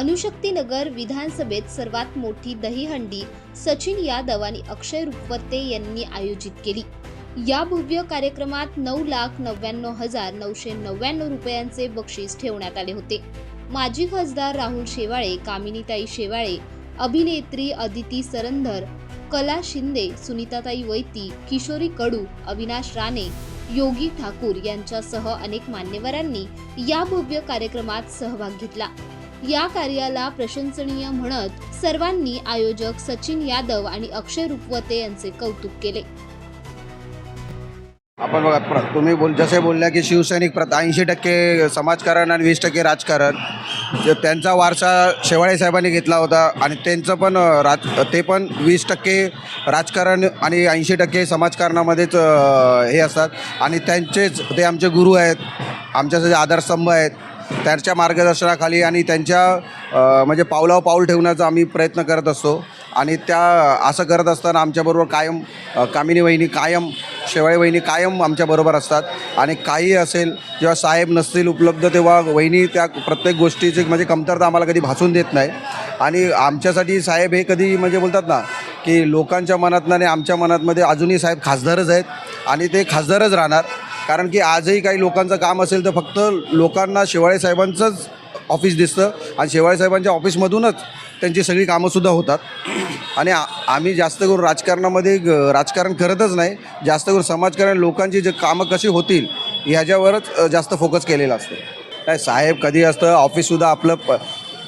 अनुशक्तीनगर विधानसभेत सर्वात मोठी दहीहंडी सचिन यादव आणि अक्षय रुपवते यांनी आयोजित केली. या भव्य कार्यक्रमात नऊ लाख नव्याण्णव हजार नऊशे नव्याण्णव रुपयांचे बक्षीस ठेवण्यात आले होते. माजी खासदार राहुल शेवाळे कामिनीताई शेवाळे अभिनेत्री अदिती सरंधर कला शिंदे सुनीताताई वैती किशोरी कडू अविनाश राणे योगी ठाकूर यांच्यासह अनेक मान्यवरांनी या भव्य कार्यक्रमात सहभाग घेतला. या कार्याला प्रशंसनीय म्हणत सर्वांनी आयोजक सचिन यादव आणि अक्षय रुपवते यांचे कौतुक केले. आपण बघा तुम्ही बोल जसे बोलल्या की शिवसैनिक प्रत ऐंशी टक्के समाजकारण आणि वीस टक्के राजकारण. त्यांचा वारसा शेवाळे साहेबांनी घेतला होता आणि त्यांचं पण राज ते पण वीस टक्के राजकारण आणि ऐंशी टक्के समाजकारणामध्येच हे असतात. आणि त्यांचेच ते आमचे गुरु आहेत आमच्यासाठी आधारस्तंभ आहेत. त्यांच्या मार्गदर्शनाखाली आणि त्यांच्या म्हणजे पावलावर पाऊल ठेवण्याचा आम्ही प्रयत्न करत असतो. आणि त्या असं करत असताना आमच्याबरोबर कायम कामिनी वहिनी कायम शेवाळे वहिनी कायम आमच्याबरोबर असतात. आणि काही असेल जेव्हा साहेब नसतील उपलब्ध तेव्हा वहिनी त्या प्रत्येक गोष्टीची म्हणजे कमतरता आम्हाला कधी भासून देत नाही. आणि आमच्यासाठी साहेब हे कधी म्हणजे बोलतात ना की लोकांच्या मनातनं आणि आमच्या मनातमध्ये अजूनही साहेब खासदारच आहेत. आणि ते खासदारच राहणार. कारण की आजही काही लोकांचं काम असेल तर फक्त लोकांना शेवाळे साहेबांचंच ऑफिस दिसतं. आणि शेवाळे साहेबांच्या ऑफिसमधूनच त्यांची सगळी कामंसुद्धा होतात. आणि आम्ही जास्त करून राजकारणामध्ये राजकारण करतच नाही. जास्त करून समाजकारण लोकांची जे कामं कशी होतील ह्याच्यावरच जास्त फोकस केलेला असतो. काय साहेब कधी असतं ऑफिससुद्धा आपलं प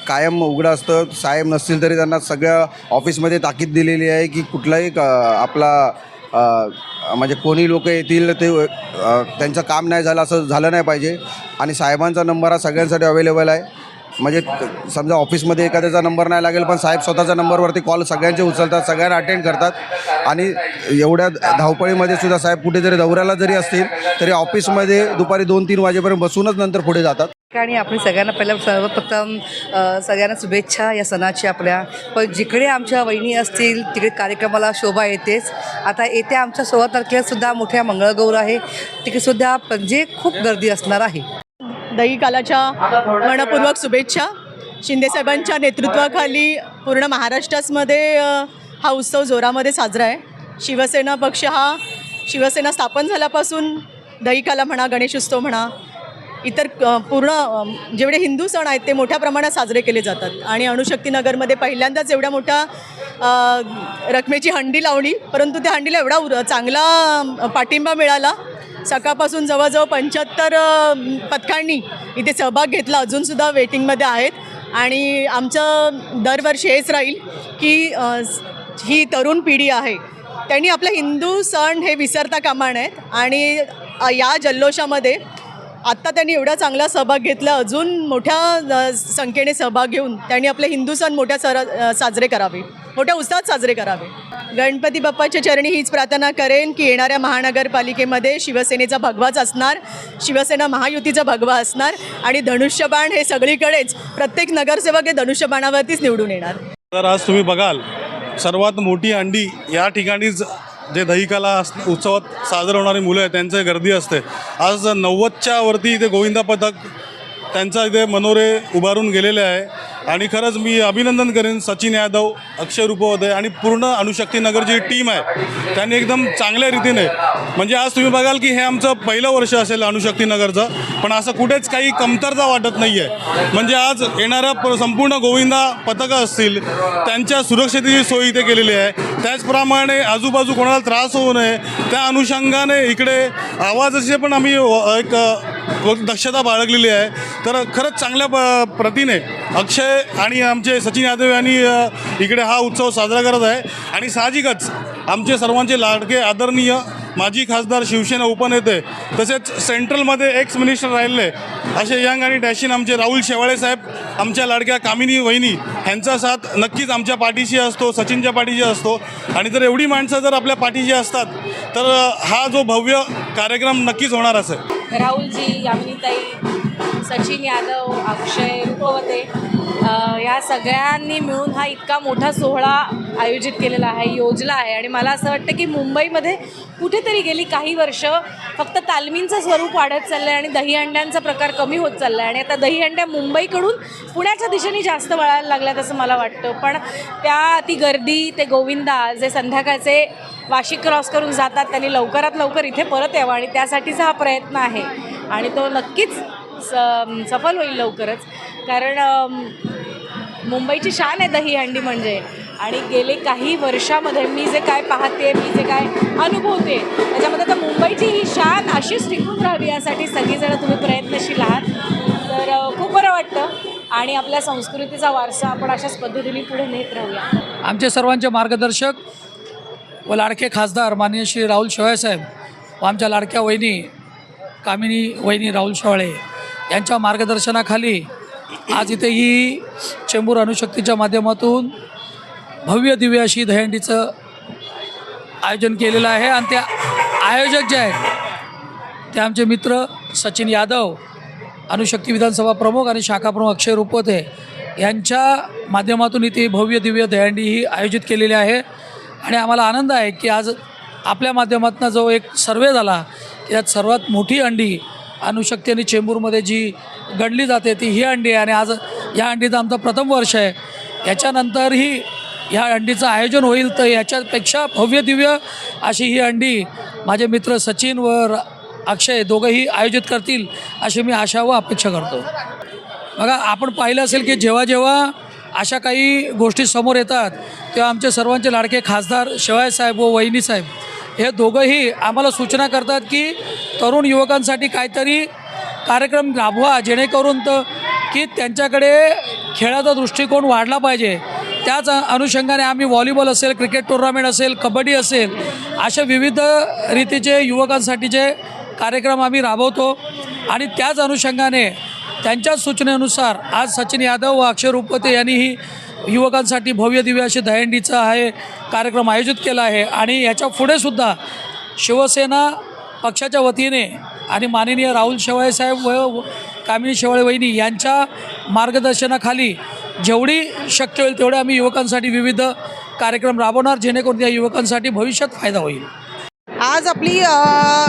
कायम उघडं असतं. साहेब नसतील तरी त्यांना सगळ्या ऑफिसमध्ये ताकीद दिलेली आहे की कुठलाही क आपला म्हणजे कोणी लोक येतील ते त्यांचं काम नाही झालं असं झालं नाही पाहिजे. आणि साहेबांचा नंबर हा सगळ्यांसाठी अवेलेबल आहे. म्हणजे समजा ऑफिसमध्ये एखाद्याचा नंबर नाही लागेल पण साहेब स्वतःच्या नंबरवरती कॉल सगळ्यांचे उचलतात सगळ्यांना अटेंड करतात. आणि एवढ्या धावपळीमध्ये सुद्धा साहेब कुठेतरी दौऱ्याला जरी असतील तरी ऑफिसमध्ये दुपारी दोन तीन वाजेपर्यंत बसूनच नंतर पुढे जातात. आणि आपण सगळ्यांना पहिल्या सर्वप्रथम सगळ्यांना शुभेच्छा या सणाची आपल्या. पण जिकडे आमच्या वहिनी असतील तिकडे कार्यक्रमाला शोभा येतेच. आता येत्या आमच्या सोळा तारखेला सुद्धा मोठ्या मंगळगौर आहे. तिकडे सुद्धा म्हणजे खूप गर्दी असणार आहे. दही कालाच्या मनपूर्वक शुभेच्छा. शिंदेसाहेबांच्या नेतृत्वाखाली पूर्ण महाराष्ट्रामध्ये हा उत्सव जोरामध्ये साजरा आहे. शिवसेना पक्ष हा शिवसेना स्थापन झाल्यापासून दहीकाला म्हणा गणेश उत्सव म्हणा इतर पूर्ण जेवढे हिंदू सण आहेत ते मोठ्या प्रमाणात साजरे केले जातात. आणि अणुशक्तीनगरमध्ये पहिल्यांदाच एवढ्या मोठ्या रकमेची हंडी लावली. परंतु त्या हंडीला एवढा उर चांगला पाठिंबा मिळाला. सकाळपासून जवळजवळ पंच्याहत्तर पथकांनी इथे सहभाग घेतला. अजूनसुद्धा वेटिंगमध्ये आहेत. आणि आमचं दरवर्षी हेच राहील की ही तरुण पिढी आहे. त्यांनी आपलं हिंदू सण हे विसरता कामा नयेत. आणि या जल्लोषामध्ये आत्ता त्यांनी एवढा चांगला सहभाग घेतला अजून मोठ्या संख्येने सहभाग घेऊन त्यांनी आपले हिंदू सण मोठ्या सर साजरे करावे मोठ्या उत्साहात साजरे करावे. गणपती बाप्पाच्या चरणी हीच प्रार्थना करेन की येणाऱ्या महानगरपालिकेमध्ये शिवसेनेचा भगवाच असणार शिवसेना महायुतीचा भगवा असणार आणि धनुष्यबाण हे सगळीकडेच प्रत्येक नगरसेवक हे धनुष्यबाणावरतीच निवडून येणार. तर आज तुम्ही बघाल सर्वात मोठी अंडी या ठिकाणीच जे दहिकाला अस उत्सवात साजरं होणारी मुलं आहेत त्यांचं गर्दी असते. आज नव्वदच्या वरती इथे गोविंदा पथक त्यांचा इथे मनोरे उभारून गेलेले आहे. आणि खरंच मी अभिनंदन करेन सचिन यादव अक्षय रुपवदय आणि पूर्ण अणुशक्तीनगरची टीम आहे त्यांनी एकदम चांगल्या रीतीने म्हणजे आज तुम्ही बघाल की हे आमचं पहिलं वर्ष असेल अणुशक्तीनगरचं पण असं कुठेच काही कमतरता वाटत नाही आहे म्हणजे आज येणाऱ्या प- संपूर्ण गोविंदा पथकं असतील त्यांच्या सुरक्षेची सोय इथे केलेली आहे. त्याचप्रमाणे आजूबाजू कोणाला त्रास होऊ नये त्या अनुषंगाने इकडे आवाजाचे पण आम्ही एक दक्षता बाळगलेली आहे. तर खरंच चांगल्या प प्रतीने अक्षय आणि आमचे सचिन यादव यांनी इकडे हा उत्सव साजरा करत आहे. आणि साहजिकच आमचे सर्वांचे लाडके आदरणीय माजी खासदार शिवसेना उपनेते तसेच सेंट्रलमध्ये एक्स मिनिस्टर राहिले असे यंग आणि डॅशिन आमचे राहुल शेवाळे साहेब आमच्या लाडक्या कामिनी वहिनी ह्यांचा साथ नक्कीच आमच्या पाठीशी असतो सचिनच्या पाठीशी असतो. आणि जर एवढी माणसं जर आपल्या पाठीशी असतात तर हा जो भव्य कार्यक्रम नक्कीच होणार असेल राहुलजी यामिनीताई सचिन यादव अक्षय रुपवते. या सगळ्यांनी मिळून हा इतका मोठा सोहळा आयोजित केलेला आहे योजला आहे. आणि मला असं वाटतं की मुंबईमध्ये कुठेतरी गेली काही वर्ष फक्त तालमींचं स्वरूप वाढत चाललं आहे आणि दहीहंड्यांचा प्रकार कमी होत चालला आहे आणि आता दहीहंड्या मुंबईकडून पुण्याच्या दिशेने जास्त वळायला लागल्यात असं मला वाटतं. पण त्या ती गर्दी ते गोविंदा जे संध्याकाळचे वाशिक क्रॉस करून जातात त्यांनी लवकरात लवकर इथे परत यावं आणि त्यासाठीचा हा प्रयत्न आहे. आणि तो नक्कीच स सफल होईल लवकरच. कारण मुंबईची शान आहे दहीहंडी म्हणजे. आणि गेले काही वर्षामध्ये मी जे काय पाहते मी जे काय अनुभवते त्याच्यामध्ये तर मुंबईची ही शान अशीच टिकून राहावी यासाठी सगळीजणं तुम्ही प्रयत्नशील आहात. तर खूप बरं वाटतं. आणि आपल्या संस्कृतीचा वारसा आपण अशाच पद्धतीने पुढे नेत राहूया. आमचे सर्वांचे मार्गदर्शक व लाडके खासदार माननीय श्री राहुल शेवाळे साहेब व आमच्या लाडक्या वहिनी कामिनी वहिनी राहुल शेवाळे यांच्या मार्गदर्शनाखाली आज इथे ही चेंबूर अणुशक्तीच्या माध्यमातून भव्य दिव्य अशी दहीहंडीचं आयोजन केलेलं आहे. आणि त्या आयोजक जे आहेत ते आमचे मित्र सचिन यादव अणुशक्ती विधानसभा प्रमुख आणि शाखाप्रमुख अक्षय रुपवते यांच्या माध्यमातून इथे भव्य दिव्य दहीहंडी ही आयोजित केलेली आहे. आणि आम्हाला आनंद आहे की आज आपल्या माध्यमातून जो एक सर्वे झाला त्यात सर्वात मोठी अंडी अणुशक्ती आणि चेंबूरमध्ये जी गणली जाते ती ही अंडी आहे. आणि आज या अंडीचं आमचं प्रथम वर्ष आहे. याच्यानंतरही ह्या अंडीचं आयोजन होईल तर याच्यापेक्षा भव्य दिव्य अशी ही अंडी माझे मित्र सचिन व र- अक्षय दोघंही आयोजित करतील अशी मी आशा व अपेक्षा करतो. बघा आपण पाहिलं असेल की जेव्हा जेव्हा अशा काही गोष्टी समोर येतात तेव्हा आमचे सर्वांचे लाडके खासदार शिवाय साहेब व वहिनी साहेब हे दोघंही आम्हाला सूचना करतात की तरुण युवकांसाठी काहीतरी कार्यक्रम राबवा जेणेकरून तर की त्यांच्याकडे खेळाचा दृष्टिकोन वाढला पाहिजे. त्याच अनुषंगाने आम्ही व्हॉलीबॉल असेल क्रिकेट टुर्नामेंट असेल कबड्डी असेल अशा विविध रीतीचे युवकांसाठीचे कार्यक्रम आम्ही राबवतो. आणि त्याच अनुषंगाने त्यांच्याच सूचनेनुसार आज सचिन यादव व अक्षय उपते यांनीही युवकांसाठी भव्य दिव्य अशी दहीहंडीचा आहे कार्यक्रम आयोजित केला आहे. आणि याच्यापुढे सुद्धा शिवसेना पक्षाच्या वतीने आणि माननीय राहुल शेवाळे साहेब व व कामिनी शेवाळे वहिनी यांच्या मार्गदर्शनाखाली जेवढी शक्य होईल तेवढे आम्ही युवकांसाठी विविध कार्यक्रम राबवणार जेणेकरून त्या युवकांसाठी भविष्यात फायदा होईल. आज आपली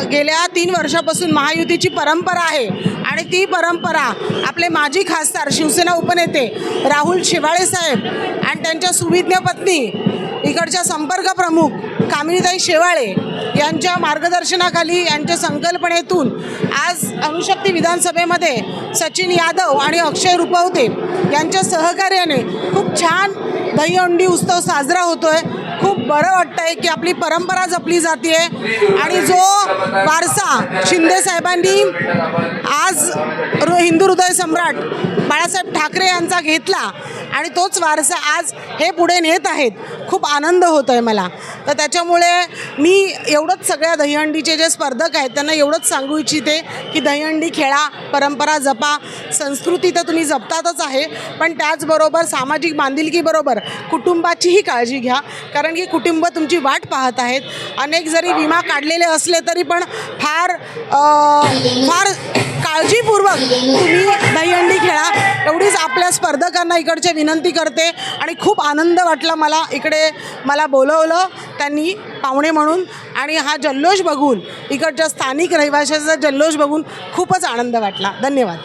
गेल्या तीन वर्षापासून महायुतीची परंपरा आहे आणि ती परंपरा आपले माजी खासदार शिवसेना उपनेते राहुल शेवाळे साहेब आणि त्यांच्या सुविज्ञ पत्नी इकडच्या संपर्क प्रमुख कामिनीताई शेवाळे यांच्या मार्गदर्शनाखाली यांच्या संकल्पनेतून आज अणुशक्ती विधानसभेमध्ये सचिन यादव आणि अक्षय रुपवते यांच्या सहकार्याने खूप छान दहीहंडी उत्सव साजरा होतो आहे खूप बरं वाटतंय की आपली परंपरा जपली जाते आणि जो वारसा शिंदे साहेबांनी आज रो हिंदू हृदय सम्राट बाळासाहेब ठाकरे यांचा घेतला आणि तोच वारसा आज हे पुढे नेत आहेत. खूप आनंद होतो आहे मला. तर त्याच्यामुळे मी एवढंच सगळ्या दहीहंडीचे जे स्पर्धक आहेत त्यांना एवढंच सांगू इच्छिते की दहीहंडी खेळा परंपरा जपा. संस्कृती तर तुम्ही जपतातच आहे पण त्याचबरोबर सामाजिक बांधिलकीबरोबर कुटुंबाचीही काळजी घ्या. कारण की कुटुंब तुमची वाट पाहत आहेत. अनेक जरी विमा काढलेले असले तरी पण फार फार काळजीपूर्वक तुम्ही दहीहंडी एवढीच आपल्या स्पर्धकांना इकडचे विनंती करते आणि खूप आनंद वाटला मला इकडे मला बोलवलं त्यांनी पाहुणे म्हणून. आणि हा जल्लोष बघून इकडच्या स्थानिक रहिवाशाचा जल्लोष बघून खूपच आनंद वाटला. धन्यवाद.